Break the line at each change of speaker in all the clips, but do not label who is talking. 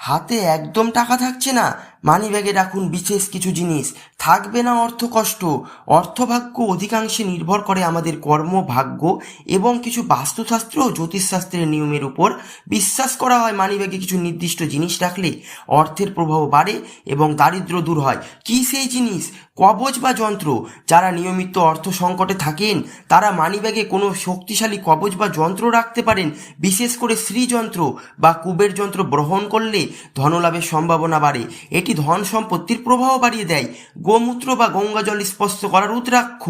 হাতে একদম টাকা থাকছে না। মানি ব্যাগে রাখুন বিশেষ কিছু জিনিস। থাকবে না অর্থ কষ্ট, অর্থভাগ্য অধিকাংশে নির্ভর করে আমাদের কর্ম, ভাগ্য এবং কিছু বাস্তুশাস্ত্র ও জ্যোতিষশাস্ত্রের নিয়মের উপর। বিশ্বাস করা হয় মানিব্যাগে কিছু নির্দিষ্ট জিনিস রাখলে অর্থের প্রভাব বাড়ে এবং দারিদ্র দূর হয়। কী সেই জিনিস? কবচ বা যন্ত্র? যারা নিয়মিত অর্থ সংকটে থাকেন, তারা মানিব্যাগে কোনো শক্তিশালী কবচ বা যন্ত্র রাখতে পারেন, বিশেষ করে শ্রীযন্ত্র বা কুবের যন্ত্র গ্রহণ করলে ধনলাভের সম্ভাবনা বাড়ে। এটি ধন সম্পত্তির প্রভাব বাড়িয়ে দেয়। গোমূত্র বা গঙ্গা জল স্পর্শ করা রুদ্রাক্ষ।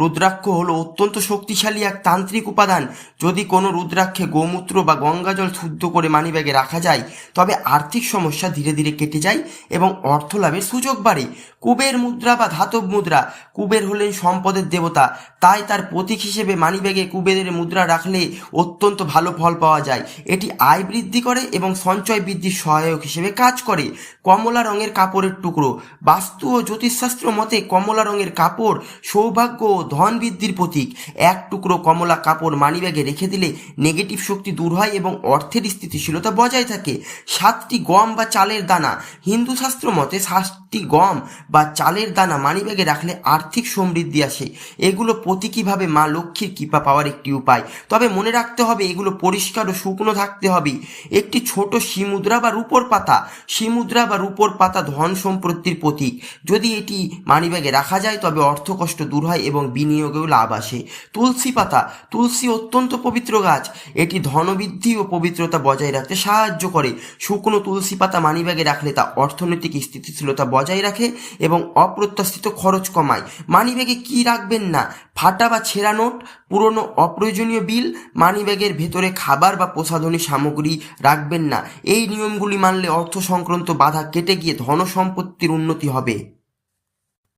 রুদ্রাক্ষ হলো অত্যন্ত শক্তিশালী এক তান্ত্রিক উপাদান। যদি কোনো রুদ্রাক্ষে গোমূত্র বা গঙ্গা জল শুদ্ধ করে মানিব্যাগে রাখা যায়, তবে আর্থিক সমস্যা ধীরে ধীরে কেটে যায় এবং অর্থ লাভের সুযোগ বাড়ে। কুবের মুদ্রা বা ধাতব মুদ্রা, কুবের হলেন সম্পদের দেবতা। তাই তার প্রতীক হিসেবে মানিব্যাগে কুবেরের মুদ্রা রাখলে অত্যন্ত ভালো ফল পাওয়া যায়। এটি আয় বৃদ্ধি করে এবং সঞ্চয় বৃদ্ধির সহায়ক হিসেবে কাজ করে। কমলা রঙের কাপড়ের টুকরো, বাস্তু ও জ্যোতিষশাস্ত্র মতে কমলা রঙের কাপড় সৌভাগ্য ও ধন বৃদ্ধির প্রতীক। এক টুকরো কমলা কাপড় মানিব্যাগে রেখে দিলে নেগেটিভ শক্তি দূর হয় এবং অর্থের স্থিতিশীলতা বজায় থাকে। সাতটি গম বা চালের দানা। হিন্দু শাস্ত্র মতে সাতটি গম বা চালের দানা মানিব্যাগে রাখলে আর্থিক সমৃদ্ধি আসে। এগুলো প্রতীকীভাবে মা লক্ষ্মীর কৃপা পাওয়ার একটি উপায়। তবে মনে রাখতে হবে, এগুলো পরিষ্কার ও শুকনো থাকতে হবে। একটি ছোট শিমুদ্রা বা রূপোর পাতা। শিমুদ্রা বা রূপোর পাতা ধন সম্পত্তির প্রতীক। যদি এটি মানিব্যাগে রাখা যায়, তবে অর্থকষ্ট দূর হয় এবং বিনিয়োগেও লাভ আসে। তুলসী পাতা, তুলসী অত্যন্ত পবিত্র গাছ। এটি ধনবৃদ্ধি ও পবিত্রতা বজায় রাখতে সাহায্য করে। শুকনো তুলসী পাতা মানিব্যাগে রাখলে তা অর্থনৈতিক স্থিতিশীলতা বজায় রাখে এবং অপ্রত্যাশিত খরচ কমায়। মানিব্যাগে কি রাখবেন না? ফাটা বা ছেঁড়া নোট, পুরনো অপ্রয়োজনীয় বিল, মানিব্যাগের ভেতরে খাবার বা প্রসাধনী সামগ্রী রাখবেন না। এই নিয়মগুলি মানলে অর্থ সংক্রান্ত বাধা কেটে গিয়ে ধন সম্পত্তির উন্নতি হবে।